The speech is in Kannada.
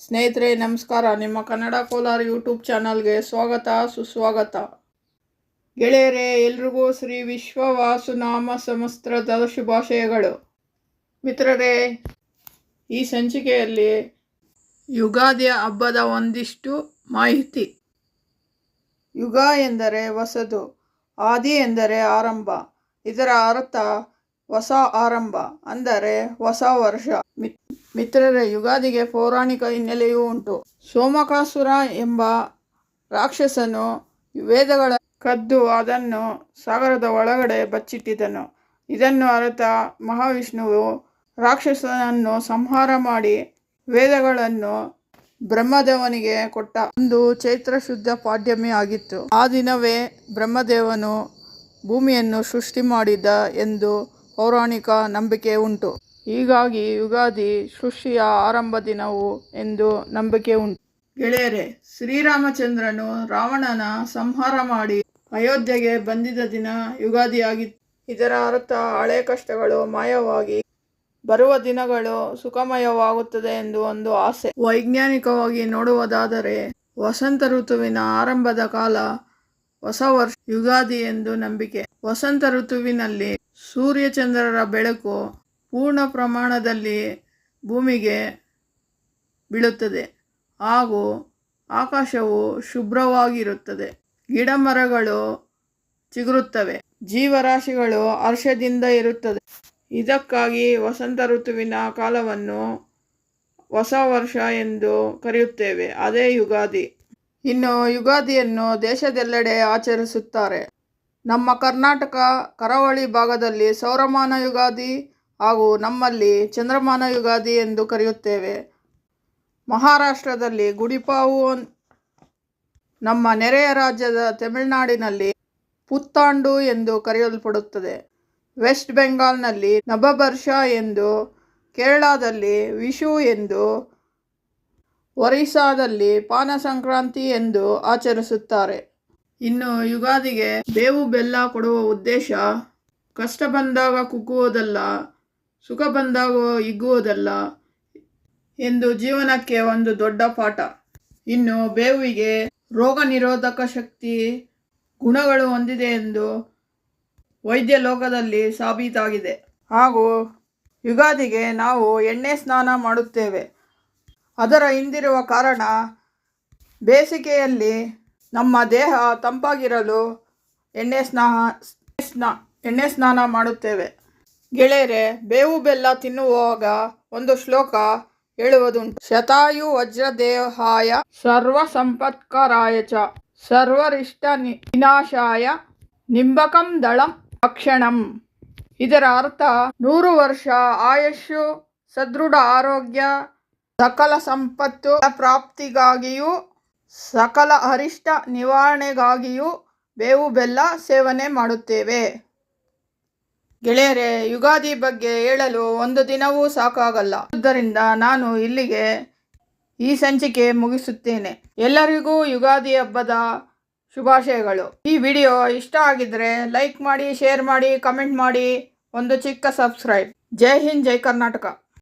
ಸ್ನೇಹಿತರೆ, ನಮಸ್ಕಾರ. ನಿಮ್ಮ ಕನ್ನಡ ಕೋಲಾರ ಯೂಟ್ಯೂಬ್ ಚಾನಲ್ಗೆ ಸ್ವಾಗತ, ಸುಸ್ವಾಗತ. ಗೆಳೆಯರೇ, ಎಲ್ರಿಗೂ ಶ್ರೀ ವಿಶ್ವವಾಸುನಾಮ ಸಮಸ್ತ್ರದ ಶುಭಾಶಯಗಳು. ಮಿತ್ರರೇ, ಈ ಸಂಚಿಕೆಯಲ್ಲಿ ಯುಗಾದಿಯ ಹಬ್ಬದ ಒಂದಿಷ್ಟು ಮಾಹಿತಿ. ಯುಗ ಎಂದರೆ ಹೊಸದು, ಆದಿ ಎಂದರೆ ಆರಂಭ, ಇದರ ಅರ್ಥ ಹೊಸ ಆರಂಭ ಅಂದರೆ ಹೊಸ ವರ್ಷ. ಮಿತ್ರರೇ, ಯುಗಾದಿಗೆ ಪೌರಾಣಿಕ ಹಿನ್ನೆಲೆಯೂ ಉಂಟು. ಸೋಮಕಾಸುರ ಎಂಬ ರಾಕ್ಷಸನು ವೇದಗಳ ಕದ್ದು ಅದನ್ನು ಸಾಗರದ ಒಳಗಡೆ ಬಚ್ಚಿಟ್ಟಿದ್ದನು. ಇದನ್ನು ಅರಿತ ಮಹಾವಿಷ್ಣುವು ರಾಕ್ಷಸನನ್ನು ಸಂಹಾರ ಮಾಡಿ ವೇದಗಳನ್ನು ಬ್ರಹ್ಮದೇವನಿಗೆ ಕೊಟ್ಟ ಒಂದು ಚೈತ್ರ ಶುದ್ಧ ಪಾಡ್ಯಮಿ ಆಗಿತ್ತು. ಆ ದಿನವೇ ಬ್ರಹ್ಮದೇವನು ಭೂಮಿಯನ್ನು ಸೃಷ್ಟಿ ಮಾಡಿದ ಎಂದು ಪೌರಾಣಿಕ ನಂಬಿಕೆ ಉಂಟು. ಹೀಗಾಗಿ ಯುಗಾದಿ ಸೃಷ್ಟಿಯ ಆರಂಭ ದಿನವು ಎಂದು ನಂಬಿಕೆ ಉಂಟು. ಗೆಳೆಯರೆ, ಶ್ರೀರಾಮಚಂದ್ರನು ರಾವಣನ ಸಂಹಾರ ಮಾಡಿ ಅಯೋಧ್ಯೆಗೆ ಬಂದಿದ್ದ ದಿನ ಯುಗಾದಿಯಾಗಿತ್ತು. ಇದರ ಅರ್ಥ ಹಳೆ ಕಷ್ಟಗಳು ಮಾಯವಾಗಿ ಬರುವ ದಿನಗಳು ಸುಖಮಯವಾಗುತ್ತದೆ ಎಂದು ಒಂದು ಆಸೆ. ವೈಜ್ಞಾನಿಕವಾಗಿ ನೋಡುವುದಾದರೆ ವಸಂತ ಋತುವಿನ ಆರಂಭದ ಕಾಲ ಹೊಸ ವರ್ಷ ಯುಗಾದಿ ಎಂದು ನಂಬಿಕೆ. ವಸಂತ ಋತುವಿನಲ್ಲಿ ಸೂರ್ಯಚಂದ್ರರ ಬೆಳಕು ಪೂರ್ಣ ಪ್ರಮಾಣದಲ್ಲಿ ಭೂಮಿಗೆ ಬೀಳುತ್ತದೆ. ಹಾಗೂ ಆಕಾಶವು ಶುಭ್ರವಾಗಿರುತ್ತದೆ. ಗಿಡ ಮರಗಳು ಚಿಗುರುತ್ತವೆ. ಜೀವರಾಶಿಗಳು ಹರ್ಷದಿಂದ ಇರುತ್ತದೆ. ಇದಕ್ಕಾಗಿ ವಸಂತ ಋತುವಿನ ಕಾಲವನ್ನು ಹೊಸ ವರ್ಷ ಎಂದು ಕರೆಯುತ್ತೇವೆ. ಅದೇ ಯುಗಾದಿ. ಇನ್ನು ಯುಗಾದಿಯನ್ನು ದೇಶದೆಲ್ಲೆಡೆ ಆಚರಿಸುತ್ತಾರೆ. ನಮ್ಮ ಕರ್ನಾಟಕ, ಕರಾವಳಿ ಭಾಗದಲ್ಲಿ ಸೌರಮಾನ ಯುಗಾದಿ ಹಾಗೂ ನಮ್ಮಲ್ಲಿ ಚಂದ್ರಮಾನ ಯುಗಾದಿ ಎಂದು ಕರೆಯುತ್ತೇವೆ. ಮಹಾರಾಷ್ಟ್ರದಲ್ಲಿ ಗುಡಿಪಾವು ನಮ್ಮ ನೆರೆಯ ರಾಜ್ಯದ ತಮಿಳುನಾಡಿನಲ್ಲಿ ಪುತ್ತಾಂಡು ಎಂದು ಕರೆಯಲ್ಪಡುತ್ತದೆ. ವೆಸ್ಟ್ ಬೆಂಗಾಲ್ನಲ್ಲಿ ನಬಬರ್ಷ ಎಂದು, ಕೇರಳದಲ್ಲಿ ವಿಷು ಎಂದು, ಒರಿಸ್ಸಾದಲ್ಲಿ ಪಾನ ಸಂಕ್ರಾಂತಿ ಎಂದು ಆಚರಿಸುತ್ತಾರೆ. ಇನ್ನು ಯುಗಾದಿಗೆ ಬೇವು ಬೆಲ್ಲ ಕೊಡುವ ಉದ್ದೇಶ ಕಷ್ಟ ಬಂದಾಗ ಕುಗ್ಗುವುದಲ್ಲ. ಸುಖ ಬಂದಾಗ ಹಿಗ್ಗುವುದಲ್ಲ ಎಂದು ಜೀವನಕ್ಕೆ ಒಂದು ದೊಡ್ಡ ಪಾಠ. ಇನ್ನು ಬೇವಿಗೆ ರೋಗ ನಿರೋಧಕ ಶಕ್ತಿ ಗುಣಗಳು ಹೊಂದಿದೆ ಎಂದು ವೈದ್ಯ ಲೋಕದಲ್ಲಿ ಸಾಬೀತಾಗಿದೆ. ಹಾಗೂ ಯುಗಾದಿಗೆ ನಾವು ಎಣ್ಣೆ ಸ್ನಾನ ಮಾಡುತ್ತೇವೆ. ಅದರ ಹಿಂದಿರುವ ಕಾರಣ ಬೇಸಿಗೆಯಲ್ಲಿ ನಮ್ಮ ದೇಹ ತಂಪಾಗಿರಲು ಎಣ್ಣೆ ಸ್ನಾನ ಸ್ನಾ, ಎಣ್ಣೆ ಸ್ನಾನ ಮಾಡುತ್ತೇವೆ. ಗೆಳೆಯರೆ, ಬೇವು ಬೆಲ್ಲ ತಿನ್ನುವಾಗ ಒಂದು ಶ್ಲೋಕ ಹೇಳುವುದುಂಟು. ಶತಾಯು ವಜ್ರದೇಹಾಯ ಸರ್ವ ಸಂಪತ್ಕರಾಯ ಚ ಸರ್ವರಿಷ್ಟ ವಿನಾಶಾಯ ನಿಂಬಕಂ ದಳಂ ಭಕ್ಷಣಂ ಇದರ ಅರ್ಥ ನೂರು ವರ್ಷ ಆಯಸ್ಸು, ಸದೃಢ ಆರೋಗ್ಯ, ಸಕಲ ಸಂಪತ್ತು ಪ್ರಾಪ್ತಿಗಾಗಿಯೂ, ಸಕಲ ಅರಿಷ್ಟ ನಿವಾರಣೆಗಾಗಿಯೂ ಬೇವು ಬೆಲ್ಲ ಸೇವನೆ ಮಾಡುತ್ತೇವೆ. ಗೆಳೆಯರೆ, ಯುಗಾದಿ ಬಗ್ಗೆ ಹೇಳಲು ಒಂದು ದಿನವೂ ಸಾಕಾಗಲ್ಲ. ಆದ್ದರಿಂದ ನಾನು ಇಲ್ಲಿಗೆ ಈ ಸಂಚಿಕೆ ಮುಗಿಸುತ್ತೇನೆ. ಎಲ್ಲರಿಗೂ ಯುಗಾದಿ ಹಬ್ಬದ ಶುಭಾಶಯಗಳು. ಈ ವಿಡಿಯೋ ಇಷ್ಟ ಆಗಿದ್ರೆ ಲೈಕ್ ಮಾಡಿ, ಶೇರ್ ಮಾಡಿ, ಕಮೆಂಟ್ ಮಾಡಿ. ಒಂದು ಚಿಕ್ಕ ಸಬ್ಸ್ಕ್ರೈಬ್. ಜೈ ಹಿಂದ್, ಜೈ ಕರ್ನಾಟಕ.